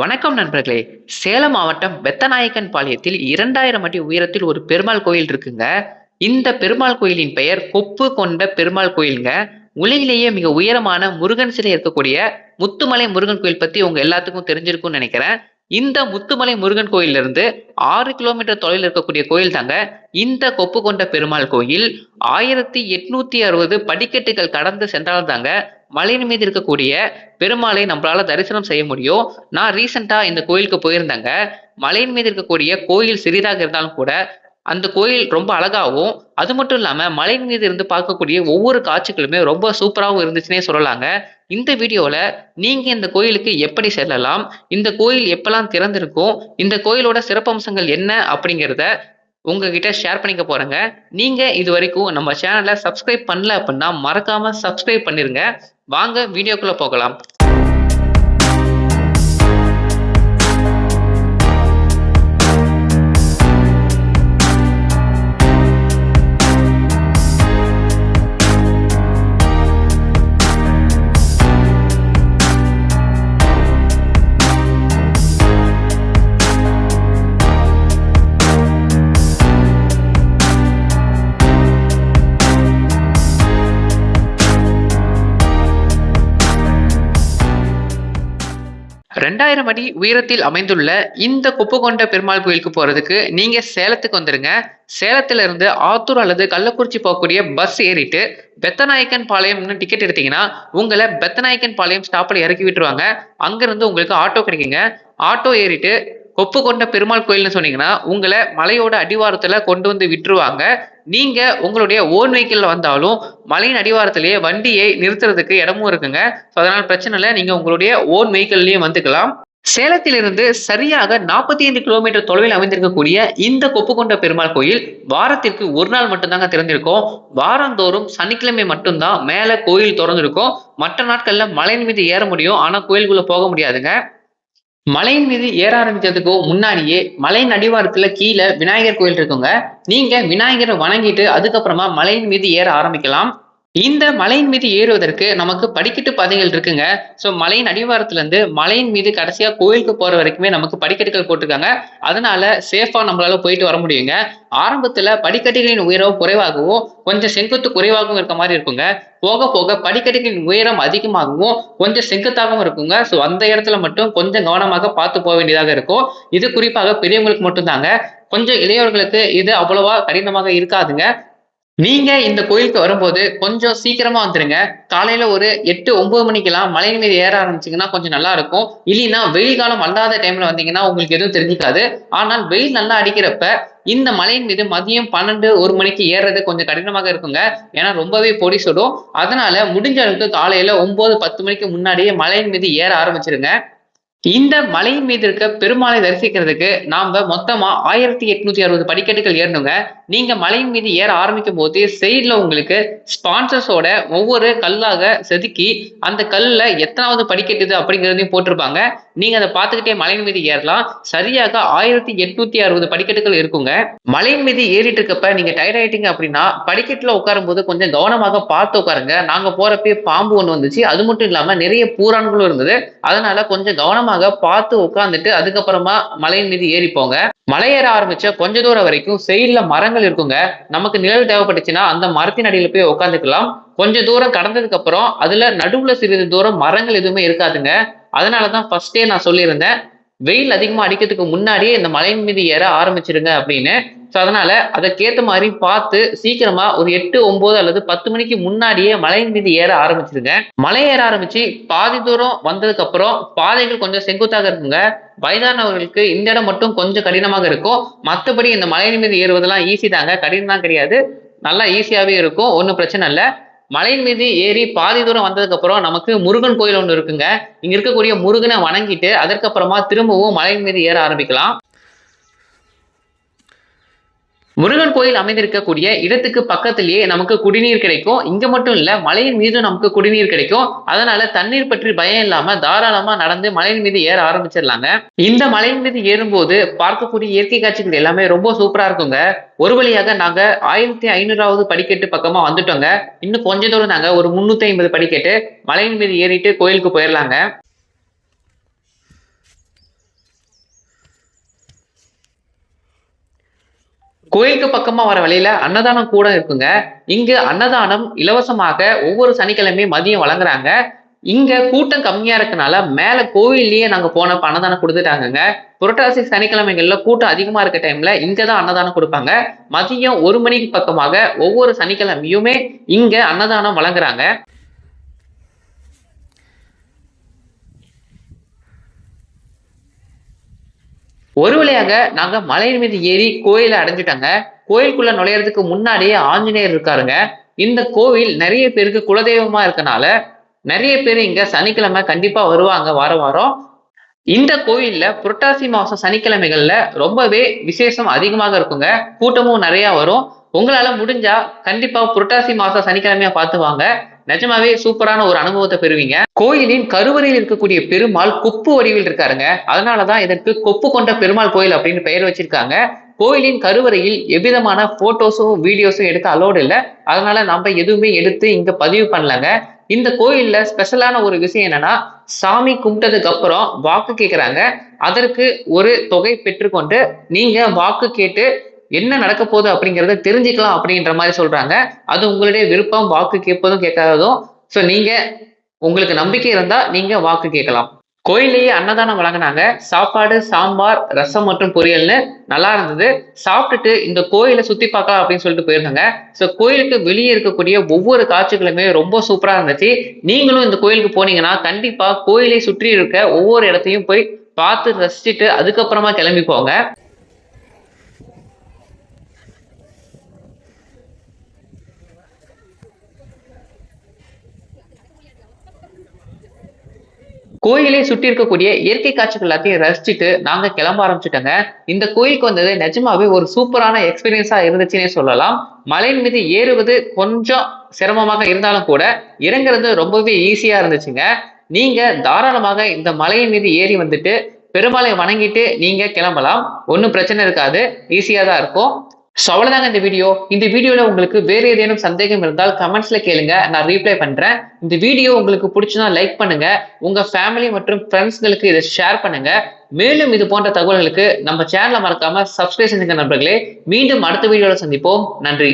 வணக்கம் நண்பர்களே. சேலம் மாவட்டம் பெத்தநாயக்கன் பாளையத்தில் இரண்டாயிரம் அடி உயரத்தில் ஒரு பெருமாள் கோயில் இருக்குங்க. இந்த பெருமாள் கோயிலின் பெயர் கொப்பு கொண்ட பெருமாள் கோயிலுங்க. உலகிலேயே மிக உயரமான முருகன் சிலை இருக்கக்கூடிய முத்துமலை முருகன் கோயில் பத்தி உங்க எல்லாத்துக்கும் தெரிஞ்சிருக்கும்னு நினைக்கிறேன். இந்த முத்துமலை முருகன் கோயில்ல இருந்து ஆறு கிலோமீட்டர் தொலைவில் இருக்கக்கூடிய கோயில் தாங்க. இந்த கொப்பு கொண்ட பெருமாள் கோயில் ஆயிரத்தி எட்நூத்தி அறுபது படிக்கட்டுகள் கடந்து சென்றால் தாங்க மலையின் மீது இருக்கக்கூடிய பெருமாளை நம்மளால தரிசனம் செய்ய முடியும். நான் ரீசெண்டா இந்த கோயிலுக்கு போயிருந்தேங்க. மலையின் மீது இருக்கக்கூடிய கோயில் சிறிதாக இருந்தாலும் கூட அந்த கோயில் ரொம்ப அழகாகவும் அது மட்டும் இல்லாம மலையின் மீது இருந்து பார்க்கக்கூடிய ஒவ்வொரு காட்சிகளுமே ரொம்ப சூப்பராகவும் இருந்துச்சுன்னே சொல்லலாங்க. இந்த வீடியோல நீங்க இந்த கோயிலுக்கு எப்படி செல்லலாம் இந்த கோயில் எப்பெல்லாம் திறந்திருக்கும் இந்த கோயிலோட சிறப்பம்சங்கள் என்ன அப்படிங்கிறத உங்ககிட்ட ஷேர் பண்ணிக்க போறேங்க. நீங்க இது வரைக்கும் நம்ம சேனலை சப்ஸ்கிரைப் பண்ணல அப்படின்னா மறக்காம சப்ஸ்கிரைப் பண்ணிருங்க. வாங்க வீடியோக்குள்ள போகலாம். ரெண்டாயிரம் அடி உயரத்தில் அமைந்துள்ள இந்த கொப்புகொண்ட பெருமாள் கோயிலுக்கு போறதுக்கு நீங்க சேலத்துக்கு வந்துருங்க. சேலத்துல இருந்து ஆத்தூர் அல்லது கள்ளக்குறிச்சி போகக்கூடிய பஸ் ஏறிட்டு பெத்தநாயக்கன் பாளையம்னு டிக்கெட் எடுத்தீங்கன்னா உங்களை பெத்தநாயக்கன் பாளையம் ஸ்டாப்ல இறக்கி விட்டுருவாங்க. அங்கிருந்து உங்களுக்கு ஆட்டோ கிடைக்குங்க. ஆட்டோ ஏறிட்டு கொப்பு கொண்ட பெருமாள் கோயில்னு சொன்னீங்கன்னா உங்களை மலையோட அடிவாரத்துல கொண்டு வந்து விட்டுருவாங்க. நீங்க உங்களுடைய ஓன் வெஹிக்கிள் வந்தாலும் மலையின் அடிவாரத்திலேயே வண்டியை நிறுத்துறதுக்கு இடமும் இருக்குங்க. ஸோ அதனால பிரச்சனை இல்லை. நீங்க உங்களுடைய ஓன் வெஹிக்கிள்லயும் வந்துக்கலாம். சேலத்திலிருந்து சரியாக நாற்பத்தி ஐந்து கிலோமீட்டர் தொலைவில் அமைந்திருக்கக்கூடிய இந்த கொப்புக்கொண்ட பெருமாள் கோயில் வாரத்திற்கு ஒரு நாள் மட்டும்தாங்க திறந்திருக்கும். வாரந்தோறும் சனிக்கிழமை மட்டும்தான் மேல கோயில் திறந்திருக்கும். மற்ற நாட்கள்ல மலையின் மீது ஏற முடியும். ஆனா கோயிலுக்குள்ள போக முடியாதுங்க. மலையின் மீது ஏற ஆரம்பிச்சதுக்கு முன்னாடியே மலையின் அடிவாரத்துல கீழே விநாயகர் கோயில் இருக்குங்க. நீங்க விநாயகரை வணங்கிட்டு அதுக்கப்புறமா மலையின் மீது ஏற ஆரம்பிக்கலாம். இந்த மலையின் மீது ஏறுவதற்கு நமக்கு படிக்கட்டு பாதைகள் இருக்குங்க. ஸோ மலையின் அடிவாரத்துல இருந்து மலையின் மீது கடைசியா கோயிலுக்கு போற வரைக்குமே நமக்கு படிக்கட்டுகள் போட்டிருக்காங்க. அதனால சேஃபா நம்மளால போயிட்டு வர முடியுங்க. ஆரம்பத்துல படிக்கட்டுகளின் உயரம் குறைவாகவும் கொஞ்சம் செங்குத்து குறைவாகவும் இருக்க மாதிரி இருக்குங்க. போக போக படிக்கட்டுகளின் உயரம் அதிகமாகவும் கொஞ்சம் செங்குத்தாகவும் இருக்குங்க. ஸோ அந்த இடத்துல மட்டும் கொஞ்சம் கவனமாக பார்த்து போக வேண்டியதாக இருக்கும். இது குறிப்பாக பெரியவங்களுக்கு மட்டும்தாங்க. கொஞ்சம் இளையவர்களுக்கு இது அவ்வளவா கடினமாக இருக்காதுங்க. நீங்க இந்த கோயிலுக்கு வரும்போது கொஞ்சம் சீக்கிரமா வந்துருங்க. காலையில ஒரு எட்டு ஒன்பது மணிக்கெல்லாம் மலை மீது ஏற ஆரம்பிச்சிங்கன்னா கொஞ்சம் நல்லா இருக்கும். இல்லைன்னா வெயில் காலம் அல்லாத டைம்ல வந்தீங்கன்னா உங்களுக்கு எதுவும் தெரிஞ்சுக்காது. ஆனால் வெயில் நல்லா அடிக்கிறப்ப இந்த மலையின் மீது மதியம் பன்னெண்டு ஒரு மணிக்கு ஏறது கொஞ்சம் கடினமாக இருக்குங்க. ஏன்னா ரொம்பவே பொடி சுடும். அதனால முடிஞ்ச அளவுக்கு காலையில ஒன்பது பத்து மணிக்கு முன்னாடியே மலையின் மீது ஏற ஆரம்பிச்சிருங்க. இந்த மலையின் மீது இருக்க பெருமாளை தரிசிக்கிறதுக்கு நாம மொத்தமா ஆயிரத்தி எட்நூத்தி அறுபது படிக்கட்டுகள் ஏறணுங்க. நீங்க மலையின் மீது ஏற ஆரம்பிக்கும் போது சைட்ல உங்களுக்கு ஸ்பான்சர்ஸோட ஒவ்வொரு கல்லாக செதுக்கி அந்த கல்ல எத்தனாவது படிக்கட்டுது அப்படிங்கிறதையும் போட்டிருப்பாங்க. நீங்க அதை பார்த்துக்கிட்டே மலையின் மீது ஏறலாம். சரியாக ஆயிரத்தி எட்நூத்தி அறுபது படிக்கட்டுகள் இருக்குங்க. மலையின் மீது ஏறிட்டு இருக்கப்ப நீங்க டயர்ட் ஆயிட்டீங்க அப்படின்னா படிக்கட்டுல உட்காரும் போது கொஞ்சம் கவனமாக பார்த்து உட்காருங்க. நாங்க போறப்பே பாம்பு ஒன்று வந்துச்சு. அது மட்டும் இல்லாம நிறைய பூரான்களும் இருந்தது. அதனால கொஞ்சம் கவனமாக பார்த்து உட்காந்துட்டு அதுக்கப்புறமா மலையின் மீது ஏறி போங்க. மலை ஏற ஆரம்பிச்ச கொஞ்ச தூரம் வரைக்கும் சைட்ல மரங்கள் இருக்குங்க. நமக்கு நிழல் தேவைப்பட்டுச்சுன்னா அந்த மரத்தின் அடியில போய் உட்காந்துக்கலாம் கொஞ்ச தூரம் கடந்ததுக்கு அப்புறம் அதுல நடுவுல சிறிது தூரம் மரங்கள் எதுவுமே இருக்காதுங்க. அதனாலதான் ஃபர்ஸ்டே நான் சொல்லியிருந்தேன். வெயில் அதிகமா அடிக்கிறதுக்கு முன்னாடியே இந்த மலையின் மீது ஏற ஆரம்பிச்சிருங்க அப்படின்னு. ஸோ அதனால அதற்கேற்ற மாதிரி பார்த்து சீக்கிரமா ஒரு எட்டு ஒன்பது அல்லது பத்து மணிக்கு முன்னாடியே மலையின் மீது ஏற ஆரம்பிச்சிருங்க. மலை ஏற ஆரம்பிச்சு பாதி தூரம் வந்ததுக்கு அப்புறம் பாதைகள் கொஞ்சம் செங்குத்தாக இருக்குங்க. வயதானவர்களுக்கு இந்த இடம் மட்டும் கொஞ்சம் கடினமாக இருக்கும். மற்றபடி இந்த மலையின் மீது ஏறுவதெல்லாம் ஈஸி தாங்க. கடினம் தான் கிடையாது. நல்லா ஈஸியாகவே இருக்கும். ஒன்றும் பிரச்சனை இல்லை. மலையின் மீது ஏறி பாதி தூரம் வந்ததுக்கு அப்புறம் நமக்கு முருகன் கோயில் ஒன்று இருக்குங்க. இங்க இருக்கக்கூடிய முருகனை வணங்கிட்டு அதற்கப்புறமா திரும்பவும் மலையின் மீது ஏற ஆரம்பிக்கலாம். முருகன் கோயில் அமைந்திருக்கக்கூடிய இடத்துக்கு பக்கத்திலேயே நமக்கு குடிநீர் கிடைக்கும். இங்க மட்டும் இல்ல மலையின் மீது நமக்கு குடிநீர் கிடைக்கும். அதனால தண்ணீர் பற்றி பயம் இல்லாம தாராளமா நடந்து மலையின் மீது ஏற ஆரம்பிச்சிடலாங்க. இந்த மலையின் மீது ஏறும்போது பார்க்கக்கூடிய இயற்கை காட்சிகள் எல்லாமே ரொம்ப சூப்பரா இருக்குங்க. ஒரு வழியாக நாங்க ஆயிரத்தி ஐநூறாவது படிக்கட்டு பக்கமா வந்துட்டோங்க. இன்னும் கொஞ்ச தூரம் நாங்க ஒரு முன்னூத்தி ஐம்பது படிக்கட்டு மலையின் மீது ஏறிட்டு கோயிலுக்கு போயிடலாங்க. கோயிலுக்கு பக்கமா வர வழியில அன்னதானம் கூட இருக்குங்க. இங்க அன்னதானம் இலவசமாக ஒவ்வொரு சனிக்கிழமையும் மதியம் வழங்குறாங்க. இங்க கூட்டம் கம்மியா இருக்கனால மேல கோவில்லயே நாங்க போனப்ப அன்னதானம் கொடுத்துட்டாங்கங்க. புரட்டாசி சனிக்கிழமைகள்ல கூட்டம் அதிகமா இருக்க டைம்ல இங்கதான் அன்னதானம் கொடுப்பாங்க. மதியம் ஒரு மணிக்கு பக்கமாக ஒவ்வொரு சனிக்கிழமையுமே இங்க அன்னதானம் வழங்குறாங்க. ஒரு வழியாக நாங்க மலையின் மீது ஏறி கோயிலை அடைஞ்சிட்டாங்க. கோயிலுக்குள்ள நுழையறதுக்கு முன்னாடியே ஆஞ்சநேயர் இருக்காருங்க. இந்த கோவில் நிறைய பேருக்கு குலதெய்வமா இருக்கனால நிறைய பேர் இங்க சனிக்கிழமை கண்டிப்பா வருவாங்க வார வாரம். இந்த கோயில்ல புரட்டாசி மாசம் சனிக்கிழமைகள்ல ரொம்பவே விசேஷம் அதிகமாக இருக்குங்க. கூட்டமும் நிறைய வரும். உங்களால முடிஞ்சா கண்டிப்பா புரட்டாசி மாசம் சனிக்கிழமையா பார்த்து வாங்க. நிஜமாவே சூப்பரான ஒரு அனுபவத்தை பெறுவீங்க. கோயிலின் கருவறையில் இருக்கக்கூடிய பெருமாள் கொப்பு வடிவில் இருக்காருங்க. அதனாலதான் இதற்கு கொப்பு கொண்ட பெருமாள் கோயில் அப்படின்னு பெயர் வச்சிருக்காங்க. கோயிலின் கருவறையில் எவ்விதமான போட்டோஸும் வீடியோஸும் எடுக்க அலோடு இல்லை. அதனால நம்ம எதுவுமே எடுத்து இங்க பதிவு பண்ணலங்க. இந்த கோயில்ல ஸ்பெஷலான ஒரு விஷயம் என்னன்னா சாமி கும்பிட்டதுக்கு அப்புறம் வாக்கு கேட்கிறாங்க அதற்கு ஒரு தொகை பெற்றுக்கொண்டு நீங்க வாக்கு கேட்டு என்ன நடக்க போகுது அப்படிங்கிறத தெரிஞ்சுக்கலாம் அப்படின்ற மாதிரி சொல்றாங்க. அது உங்களுடைய விருப்பம் வாக்கு கேட்பதும் கேட்காததும். ஸோ நீங்க உங்களுக்கு நம்பிக்கை இருந்தா நீங்க வாக்கு கேட்கலாம். கோயிலேயே அன்னதானம் வழங்கினாங்க. சாப்பாடு சாம்பார் ரசம் மற்றும் பொரியல்னு நல்லா இருந்தது. சாப்பிட்டுட்டு இந்த கோயிலை சுத்தி பார்க்கலாம் அப்படின்னு சொல்லிட்டு போயிருந்தாங்க. ஸோ கோயிலுக்கு வெளியே இருக்கக்கூடிய ஒவ்வொரு காட்சிகளுமே ரொம்ப சூப்பரா இருந்துச்சு. நீங்களும் இந்த கோயிலுக்கு போனீங்கன்னா கண்டிப்பா கோயிலை சுற்றி இருக்க ஒவ்வொரு இடத்தையும் போய் பார்த்து ரசிச்சுட்டு அதுக்கப்புறமா கிளம்பி போங்க. கோயிலை சுற்றி இருக்கக்கூடிய இயற்கை காட்சிகள் எல்லாத்தையும் ரசிச்சுட்டு நாங்க கிளம்ப ஆரம்பிச்சுட்டோங்க. இந்த கோயிலுக்கு வந்தது நிஜமாவே ஒரு சூப்பரான எக்ஸ்பீரியன்ஸா இருந்துச்சுன்னே சொல்லலாம். மலையின் மீது ஏறுவது கொஞ்சம் சிரமமாக இருந்தாலும் கூட இறங்குறது ரொம்பவே ஈஸியா இருந்துச்சுங்க. நீங்க தாராளமாக இந்த மலையின் மீது ஏறி வந்துட்டு பெருமாளை வணங்கிட்டு நீங்க கிளம்பலாம். ஒன்றும் பிரச்சனை இருக்காது. ஈஸியா தான் இருக்கும். ஸோ அவ்வளோதாங்க இந்த வீடியோ இந்த வீடியோவில் உங்களுக்கு வேறு ஏதேனும் சந்தேகம் இருந்தால் கமெண்ட்ஸில் கேளுங்க. நான் ரீப்ளை பண்ணுறேன் இந்த வீடியோ உங்களுக்கு பிடிச்சதா லைக் பண்ணுங்க. உங்கள் ஃபேமிலி மற்றும் ஃப்ரெண்ட்ஸ்களுக்கு இதை ஷேர் பண்ணுங்க. மேலும் இது போன்ற தகவல்களுக்கு நம்ம சேனலை மறக்காம சப்ஸ்கிரைப் செஞ்சுங்க நண்பர்களே. மீண்டும் அடுத்த வீடியோவில் சந்திப்போம். நன்றி.